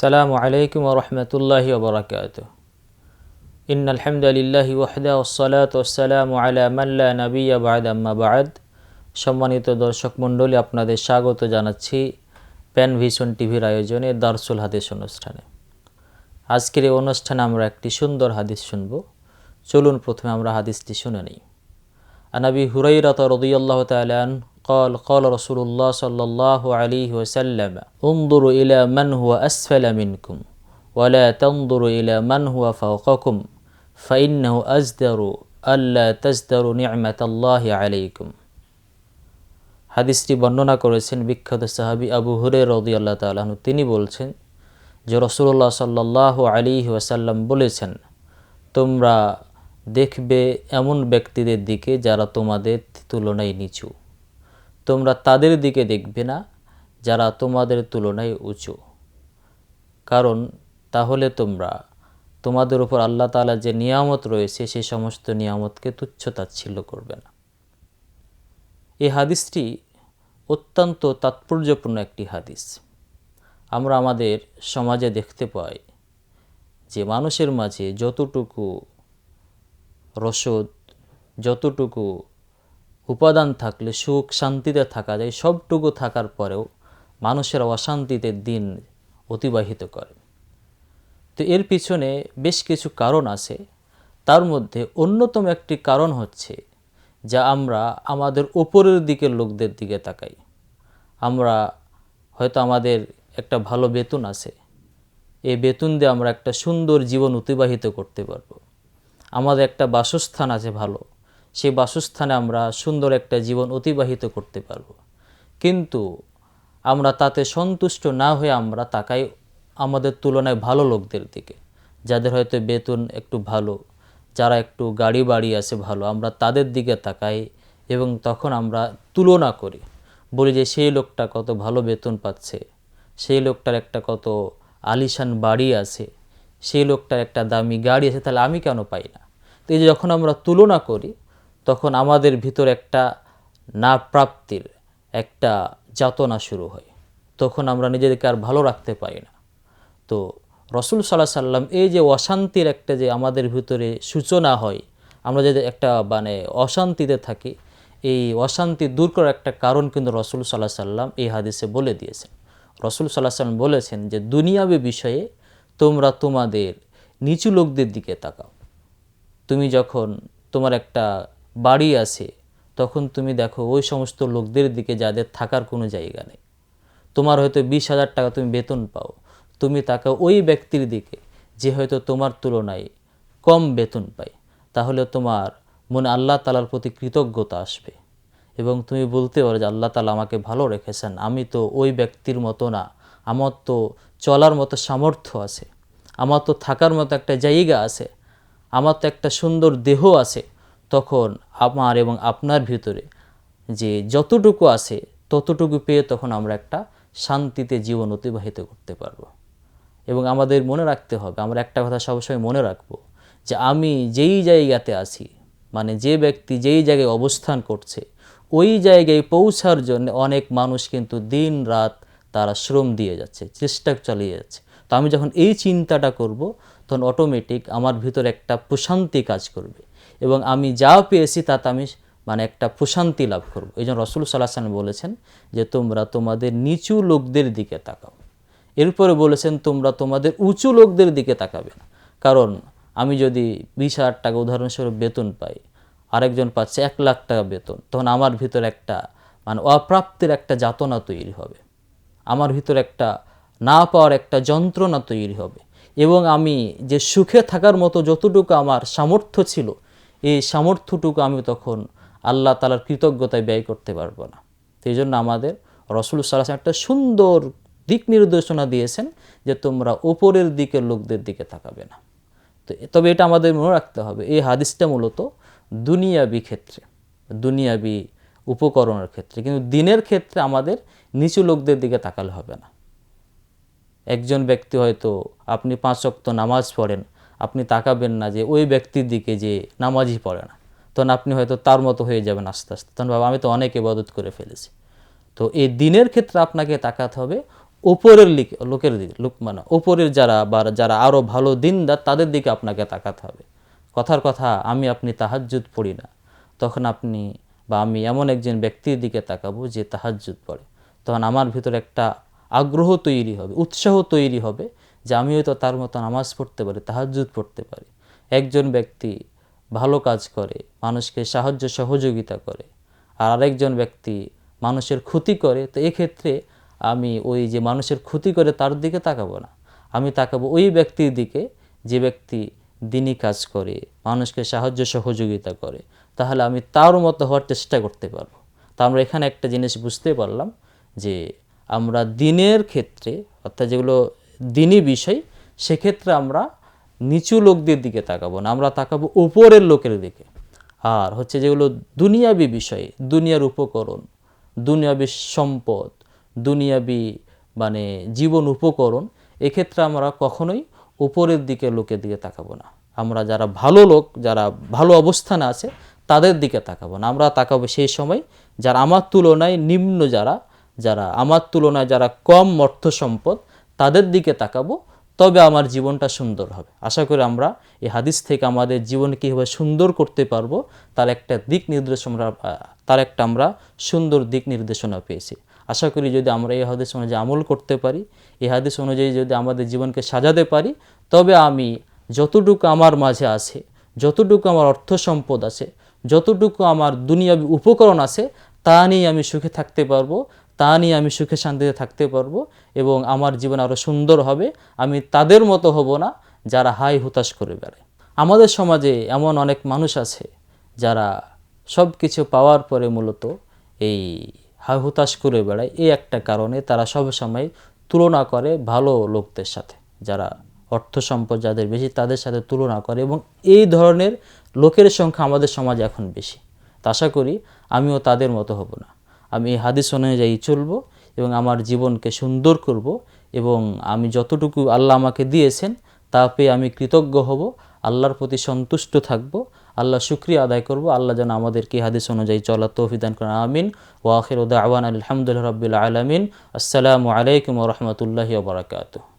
সালামু আলাইকুম রহমতুল্লাহি ওবরাকাত ইন আলহামদুলিল্লাহি ওয়াহদা ওসালাত ওসালামু আলা মাল্লা নবিয়া বাদ আম্মা বাদ সম্মানিত দর্শক মণ্ডলী, আপনাদের স্বাগত জানাচ্ছি প্যান ভিশন টিভির আয়োজনে দারসুল হাদিস অনুষ্ঠানে। আজকের এই অনুষ্ঠানে আমরা একটি সুন্দর হাদিস শুনব। চলুন প্রথমে আমরা হাদিসটি শুনে নিই। আনাবি হুরাইরাত রদিয়াল্লাহ তালান قال قال رسول الله صلى الله عليه وسلم انظروا إلى من هو أسفل منكم ولا تنظروا إلى من هو فوقكم فإنه أزدر ألا تزدروا نعمة الله عليكم হাদিসটি বর্ণনা করেছেন বিখ্যাত সাহাবী আবু হুরে রদি আল্লাহ তালাহন তিনি বলছেন যে রসুল্লাহ সাল্লাহ আলী ওয়াসাল্লাম বলেছেন তোমরা দেখবে এমন ব্যক্তিদের দিকে যারা তোমাদের তুলনায় নিচু তোমরা তাদের দিকে দেখবে না, যারা তোমাদের তুলনায় উঁচু। কারণ তাহলে তোমরা, তোমাদের উপর আল্লাহ তালা যে নিয়ামত রয়েছে সেই সমস্ত নিয়ামতকে তুচ্ছ তাচ্ছিল্য করবে না। এই হাদিসটি অত্যন্ত তাৎপর্যপূর্ণ একটি হাদিস। আমরা আমাদের সমাজে দেখতে পাই যে মানুষের মাঝে যতটুকু রসদ, যতটুকু উপাদান থাকলে সুখ, শান্তিতে থাকা যায়, সবটুকু থাকার পরেও মানুষের অশান্তিতে দিন অতিবাহিত করে। তো এর পিছনে বেশ কিছু কারণ আছে। তার মধ্যে অন্যতম একটি কারণ হচ্ছে যা আমরা আমাদের ওপরের দিকের লোকদের দিকে তাকাই। আমরা হয়তো আমাদের একটা ভালো বেতন আছে। এই বেতন দিয়ে আমরা একটা সুন্দর জীবন অতিবাহিত করতে পারব। আমাদের একটা বাসস্থান আছে ভালো। সেই বাসস্থানে আমরা সুন্দর একটা জীবন অতিবাহিত করতে পারব। কিন্তু আমরা তাতে সন্তুষ্ট না হয়ে আমরা তাকাই আমাদের তুলনায় ভালো লোকদের দিকে। যাদের হয়তো বেতন একটু ভালো, যারা একটু গাড়ি বাড়ি আছে ভালো, আমরা তাদের দিকে তাকাই এবং তখন আমরা তুলনা করি। বলি যে, সেই লোকটা কত ভালো বেতন পাচ্ছে, সেই লোকটার একটা কত আলিশান বাড়ি আছে, সেই লোকটার একটা দামি গাড়ি আছে, তাহলে আমি কেন পাই না? তো এই যে যখন আমরা তুলনা করি তখন আমাদের ভিতর একটা না প্রাপ্তির একটা যাতনা শুরু হয়। তখন আমরা নিজেদেরকে আর ভালো রাখতে পারি না। তো রসুল সাল্লাহ সাল্লাম এই যে অশান্তির একটা যে আমাদের ভিতরে সূচনা হয়, আমরা যদি একটা মানে অশান্তিতে থাকি, এই অশান্তি দূর করার একটা কারণ কিন্তু রসুল সাল্লাহ সাল্লাম এই হাদিসে বলে দিয়েছেন। রসুল সাল্লাহ সাল্লাম বলেছেন যে, দুনিয়াবী বিষয়ে তোমরা তোমাদের নিচু লোকদের দিকে তাকাও। তুমি যখন তোমার একটা বাড়ি আছে, তখন তুমি দেখো ওই সমস্ত লোকদের দিকে যাদের থাকার কোনো জায়গা নেই। তোমার হয়তো বিশ হাজার টাকা তুমি বেতন পাও, তুমি তাকে ওই ব্যক্তির দিকে যে হয়তো তোমার তুলনায় কম বেতন পায়, তাহলে তোমার মনে আল্লাহ তালার প্রতি কৃতজ্ঞতা আসবে। এবং তুমি বলতে পারো যে আল্লাহ তালা আমাকে ভালো রেখেছেন, আমি তো ওই ব্যক্তির মতো না, আমার তো চলার মতো সামর্থ্য আছে, আমার তো থাকার মতো একটা জায়গা আছে, আমার তো একটা সুন্দর দেহ আছে তখন আমার এবং আপনার ভিতরে যে যতটুকু আছে ততটুকু পেয়ে তখন আমরা একটা শান্তিতে জীবন অতিবাহিত করতে পারব। এবং আমাদের মনে রাখতে হবে, আমরা একটা কথা সবসময় মনে রাখব যে আমি যেই জায়গাতে আছি মানে যে ব্যক্তি যেই জায়গায় অবস্থান করছে, ওই জায়গায় পৌঁছার জন্য অনেক মানুষ কিন্তু দিন রাত তারা শ্রম দিয়ে যাচ্ছে, চেষ্টা চালিয়ে যাচ্ছে। তো আমি যখন এই চিন্তাটা করব, তখন অটোমেটিক আমার ভিতরে একটা প্রশান্তি কাজ করবে। এবং আমি যা পেয়েছি তাতে আমি মানে একটা প্রশান্তি লাভ করব। এই জন্য রসুল সাল্লাহান বলেছেন যে, তোমরা তোমাদের নিচু লোকদের দিকে তাকাও। এরপরে বলেছেন, তোমরা তোমাদের উঁচু লোকদের দিকে তাকাবে না। কারণ আমি যদি বিশ হাজার টাকা উদাহরণস্বরূপ বেতন পাই, আরেকজন পাচ্ছে এক লাখ টাকা বেতন, তখন আমার ভিতর একটা মানে অপ্রাপ্তির একটা যাতনা তৈরি হবে। আমার ভিতর একটা না পাওয়ার একটা যন্ত্রণা তৈরি হবে। এবং আমি যে সুখে থাকার মতো যতটুকু আমার সামর্থ্য ছিল এই সামর্থ্যটুকু আমি তখন আল্লাহ তালার কৃতজ্ঞতায় ব্যয় করতে পারব না। সেই জন্য আমাদের রসুল সাল্লাহ একটা সুন্দর দিক নির্দেশনা দিয়েছেন যে তোমরা ওপরের দিকের লোকদের দিকে তাকাবে না। তো তবে এটা আমাদের মনে রাখতে হবে। এই হাদিসটা মূলত দুনিয়াবি ক্ষেত্রে, দুনিয়াবি উপকরণের ক্ষেত্রে, কিন্তু দিনের ক্ষেত্রে আমাদের নিচু লোকদের দিকে তাকালে হবে না। একজন ব্যক্তি হয়তো আপনি পাঁচ অক্ত নামাজ পড়েন আপনি তাকাবেন না যে ওই ব্যক্তির দিকে যে নামাজই পড়ে না। তখন আপনি হয়তো তার মতো হয়ে যাবেন আস্তে আস্তে। তখন ভাবে, আমি তো অনেক ইবাদত করে ফেলেছি। তো এই দিনের ক্ষেত্রে আপনাকে তাকাতে হবে ওপরের লিক- লোকের দিকে, লোক মানে ওপরের যারা বা যারা আরও ভালো দিন দিনদার, তাদের দিকে আপনাকে তাকাতে হবে। কথার কথা, আমি আপনি তাহাজ্জুদ পড়ি না। তখন আপনি বা আমি এমন একজন ব্যক্তির দিকে তাকাবো যে তাহাজ্জুদ পড়ে। তখন আমার ভিতরে একটা আগ্রহ তৈরি হবে, উৎসাহ তৈরি হবে যে আমিও তো তার মতো নামাজ পড়তে পারি, তাহাজ্জুদ পড়তে পারি। একজন ব্যক্তি ভালো কাজ করে, মানুষকে সাহায্য সহযোগিতা করে, আর আরেকজন ব্যক্তি মানুষের ক্ষতি করে, তো এক্ষেত্রে আমি ওই যে মানুষের ক্ষতি করে তার দিকে তাকাবো না। আমি তাকাবো ওই ব্যক্তির দিকে, যে ব্যক্তি দিনই কাজ করে, মানুষকে সাহায্য সহযোগিতা করে। তাহলে আমি তার মতো হওয়ার চেষ্টা করতে পারব। তা আমরা এখানে একটা জিনিস বুঝতে পারলাম যে আমরা দিনের ক্ষেত্রে, অর্থাৎ যেগুলো দিনই বিষয়, সেক্ষেত্রে আমরা নিচু লোকদের দিকে তাকাবো না, আমরা তাকাবো উপরের লোকের দিকে। আর হচ্ছে যেগুলো দুনিয়াবি বিষয়, দুনিয়ার উপকরণ, দুনিয়াবি সম্পদ, দুনিয়াবি মানে জীবন উপকরণ, এক্ষেত্রে আমরা কখনোই উপরের দিকে লোকের দিকে তাকাবো না। আমরা যারা ভালো লোক, যারা ভালো অবস্থানে আছে, তাদের দিকে তাকাবো না। আমরা তাকাবো সেই সময় যারা আমার তুলনায় নিম্ন যারা যারা আমার তুলনায় যারা কম অর্থ সম্পদ তাদের দিকে তাকাবো, তবে আমার জীবনটা সুন্দর হবে। আশা করি আমরা এই হাদিস থেকে আমাদের জীবন কীভাবে সুন্দর করতে পারব, তার একটা দিক নির্দেশনা, তার একটা আমরা সুন্দর দিক নির্দেশনা পেয়েছি। আশা করি যদি আমরা এই হাদিস অনুযায়ী আমল করতে পারি, এই হাদিস অনুযায়ী যদি আমাদের জীবনকে সাজাতে পারি, তবে আমি যতটুকু আমার মাঝে আছে, যতটুকু আমার অর্থ সম্পদ আছে, যতটুকু আমার দুনিয়াবি উপকরণ আছে, তা নিয়ে আমি সুখে থাকতে পারব তা নিয়ে আমি সুখে শান্তিতে থাকতে পারব এবং আমার জীবন আরও সুন্দর হবে। আমি তাদের মতো হব না যারা হাই হুতাশ করে বেড়ায়। আমাদের সমাজে এমন অনেক মানুষ আছে যারা সব কিছু পাওয়ার পরে মূলত এই হাই হুতাশ করে বেড়ায়। এই একটা কারণে তারা সব সময় তুলনা করে ভালো লোকদের সাথে, যারা অর্থ সম্পদ যাদের বেশি তাদের সাথে তুলনা করে এবং এই ধরনের লোকের সংখ্যা আমাদের সমাজে এখন বেশি। তা আশা করি আমিও তাদের মতো হব না। আমি হাদিস অনুযায়ী চলব এবং আমার জীবনকে সুন্দর করব এবং আমি যতটুকু আল্লাহ আমাকে দিয়েছেন, তা পেয়ে আমি কৃতজ্ঞ হব, আল্লাহর প্রতি সন্তুষ্ট থাকব, আল্লাহ শুক্রিয়া আদায় করব, আল্লাহ যেন আমাদেরকে হাদিস অনুযায়ী চলা তৌফিদান করেন, আমিন। ওয়াখির উদ্দাওয়ান আলহামদুলিল্লাহ রবিল আলমিন। আসসালামু আলাইকুম রহমতুল্লাহ ওবরাকাতুহ